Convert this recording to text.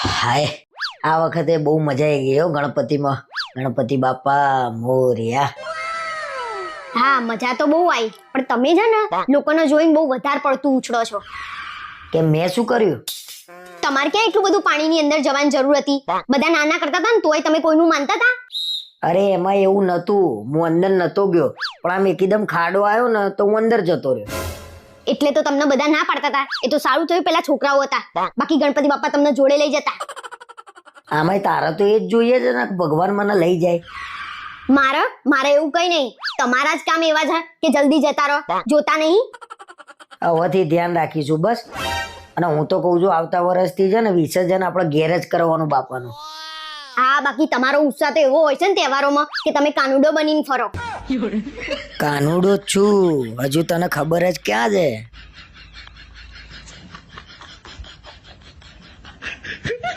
હાય. આ વખતે બહુ મજા આવી ગઈ હો ગણપતિમાં. ગણપતિ બાપા મોર્યા. હા મજા તો બહુ આવી પણ તમે છે ને લોકોને જોઈને બહુ વધારે પડતું ઉછળો છો. કે મેં શું કર્યું? તમારે ક્યાં એટલું બધું પાણીની અંદર જવાની જરૂર હતી? બધા નાના કરતા હતા ને તોય તમે કોઈનું માનતા હતા? અરે એમાં એવું નતું હું અંદર નતો ગયો. પણ આમ એકદમ ખાડો આવ્યો ને તો હું અંદર જતો રહ્યો. એટલે તો તમને બધા ના પાડતા હતા એ તો સારું થયું પેલા છોકરાઓ હતા. બાકી ગણપતિ બાપા તમને જોડે લઈ જતા. આમાંય તારા તો એ જ જોઈએ છે ને ભગવાન મને લઈ જાય. મારે? મારે એવું કઈ નહીં. તમારા જ કામ એવા છે કે જલ્દી જતા રહો. જોતા નહીં? હવેથી ધ્યાન રાખીશું બસ. અને હું તો કહું છું આવતા વર્ષથી છે ને વિસર્જન આપણે ઘેર જ કરવાનું બાપાનું. હા બાકી તમારો ઉત્સાહ તો એવો હોય છે ને તહેવારોમાં કે તમે કાનુડો બનીને ફરો. કાનુડો છું. હજુ તને ખબર જ ક્યાં છે?